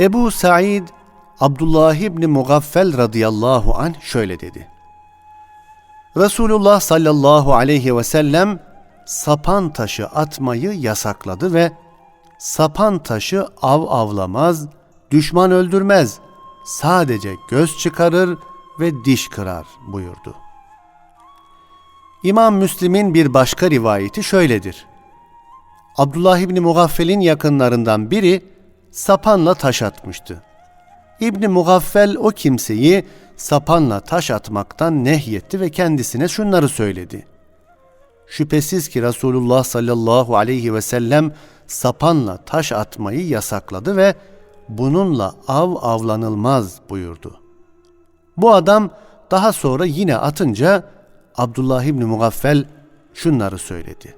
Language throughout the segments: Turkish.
Ebu Said Abdullah İbni Mugaffel radıyallahu anh şöyle dedi. Resulullah sallallahu aleyhi ve sellem sapan taşı atmayı yasakladı ve sapan taşı av avlamaz, düşman öldürmez, sadece göz çıkarır ve diş kırar buyurdu. İmam Müslim'in bir başka rivayeti şöyledir. Abdullah İbni Mugaffel'in yakınlarından biri sapanla taş atmıştı. İbni Mugaffel o kimseyi sapanla taş atmaktan nehyetti ve kendisine şunları söyledi. Şüphesiz ki Resulullah sallallahu aleyhi ve sellem sapanla taş atmayı yasakladı ve bununla av avlanılmaz buyurdu. Bu adam daha sonra yine atınca Abdullah İbni Mugaffel şunları söyledi.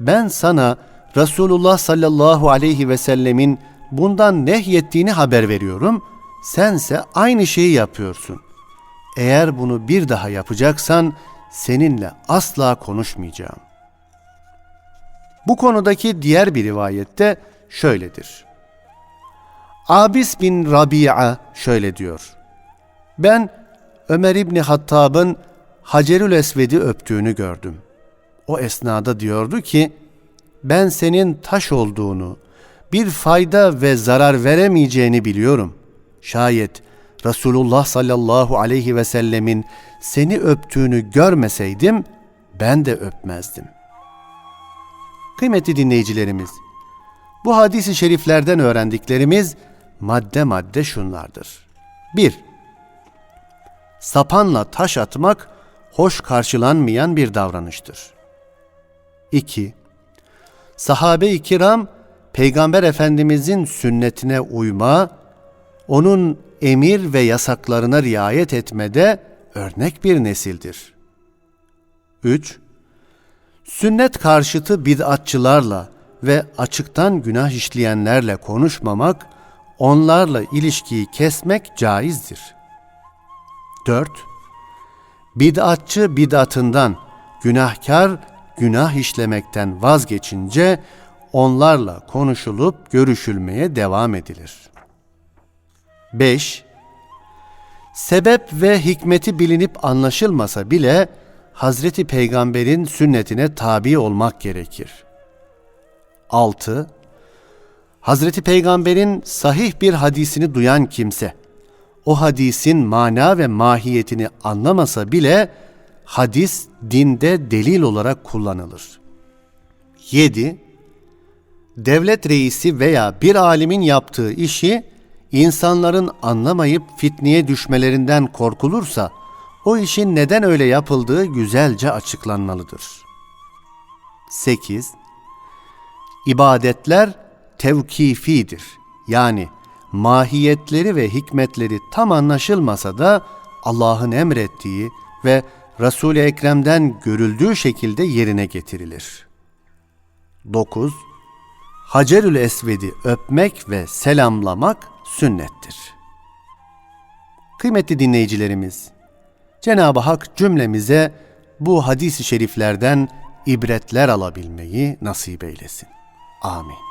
Ben sana Resulullah sallallahu aleyhi ve sellemin bundan nehyettiğini haber veriyorum. Sense aynı şeyi yapıyorsun. Eğer bunu bir daha yapacaksan seninle asla konuşmayacağım. Bu konudaki diğer bir rivayette şöyledir. Abis bin Rabia şöyle diyor. Ben Ömer İbni Hattab'ın Hacerül Esved'i öptüğünü gördüm. O esnada diyordu ki, ben senin taş olduğunu, bir fayda ve zarar veremeyeceğini biliyorum. Şayet Resulullah sallallahu aleyhi ve sellemin seni öptüğünü görmeseydim, ben de öpmezdim. Kıymetli dinleyicilerimiz, bu hadisi şeriflerden öğrendiklerimiz madde madde şunlardır. 1. Sapanla taş atmak hoş karşılanmayan bir davranıştır. 2. Sahabe-i kiram Peygamber Efendimizin sünnetine uyma, onun emir ve yasaklarına riayet etmede örnek bir nesildir. 3. Sünnet karşıtı bid'atçılarla ve açıktan günah işleyenlerle konuşmamak, onlarla ilişkiyi kesmek caizdir. 4. Bid'atçı bid'atından, günahkar günah işlemekten vazgeçince onlarla konuşulup görüşülmeye devam edilir. 5. Sebep ve hikmeti bilinip anlaşılmasa bile Hazreti Peygamber'in sünnetine tabi olmak gerekir. 6. Hazreti Peygamber'in sahih bir hadisini duyan kimse, o hadisin mana ve mahiyetini anlamasa bile hadis dinde delil olarak kullanılır. 7. Devlet reisi veya bir alimin yaptığı işi insanların anlamayıp fitneye düşmelerinden korkulursa o işin neden öyle yapıldığı güzelce açıklanmalıdır. 8. İbadetler tevkifidir. Yani mahiyetleri ve hikmetleri tam anlaşılmasa da Allah'ın emrettiği ve Resul-i Ekrem'den görüldüğü şekilde yerine getirilir. 9. Hacerül Esved'i öpmek ve selamlamak sünnettir. Kıymetli dinleyicilerimiz, Cenab-ı Hak cümlemize bu hadis-i şeriflerden ibretler alabilmeyi nasip eylesin. Amin.